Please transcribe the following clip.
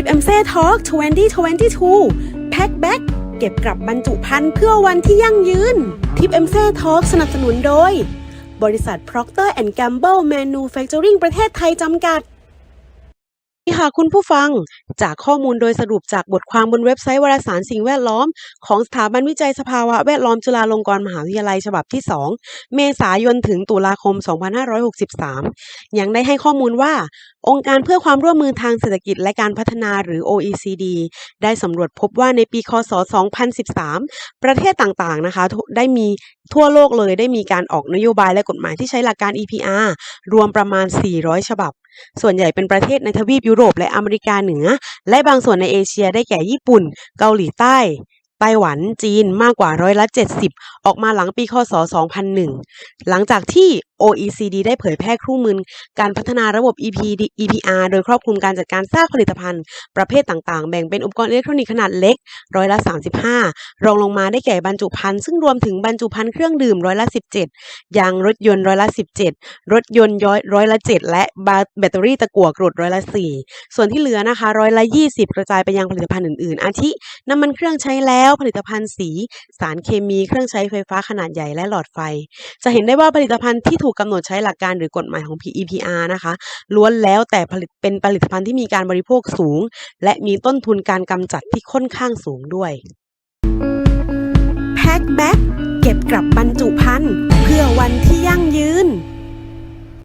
ทิปเอ็มเซ่ทอล์ก2022 แพ็คแบ็กเก็บกลับบรรจุภัณฑ์เพื่อวันที่ยั่งยืน ทิปเอ็มเซ่ทอล์กสนับสนุนโดย บริษัท Procter Gamble Manufacturing ประเทศไทยจำกัดี่ค่ะคุณผู้ฟัง จากข้อมูลโดยสรุปจากบทความบนเว็บไซต์วารสารสิ่งแวดล้อม ของสถาบันวิจัยสภาวะแวดล้อมจุฬาลงกรณ์มหาวิทยาลัยฉบับที่ 2 เมษายนถึงตุลาคม 2563 ยังได้ให้ข้อมูลว่า องค์การเพื่อความร่วมมือทางเศรษฐกิจและการพัฒนาหรือ OECD ได้สำรวจพบว่าในปีคศ 2013 ประเทศต่างๆนะคะได้มีทั่วโลกเลยได้มีการออกนโยบายและกฎหมายที่ใช้หลักการ EPR รวมประมาณ 400 ฉบับ ส่วนใหญ่เป็นประเทศในทวีปยุโรปและอเมริกาเหนือ และบางส่วนในเอเชียได้แก่ญี่ปุ่น เกาหลีใต้ไต้หวันจีนมากกว่าร้อยละ 70 ออกมาหลังปีคศ 2001 หลังจากที่ OECD ได้เผยแพร่คู่มือการพัฒนาระบบ EP EPR โดยครอบคลุมการจัดการซากผลิตภัณฑ์ประเภทต่างๆ แบ่งเป็นอุปกรณ์อิเล็กทรอนิกส์ขนาดเล็กร้อยละ 35 รองลงมาได้แก่บรรจุภัณฑ์ซึ่งรวมถึงบรรจุภัณฑ์เครื่องดื่มร้อยละ 17 ยางรถยนต์ร้อยละ 17 รถยนต์ย้อยร้อยละ 7 และแบตเตอรี่ตะกั่วกรดร้อยละ 4 ส่วนที่เหลือนะคะร้อยละ 20 กระจายไปยังผลิตภัณฑ์อื่นๆ อาทิน้ำมันเครื่องใช้แล้วผลิตภัณฑ์สี สารเคมีเครื่องใช้ไฟฟ้าขนาดใหญ่และหลอดไฟ จะเห็นได้ว่าผลิตภัณฑ์ที่ถูกกำหนดใช้หลักการหรือกฎหมายของ PEPR นะคะล้วนแล้วแต่ผลิตเป็นผลิตภัณฑ์ที่มีการบริโภคสูง และมีต้นทุนการกำจัดที่ค่อนข้างสูงด้วยแพ็คแบ็คเก็บกลับบรรจุภัณฑ์เพื่อวันที่ยั่งยืน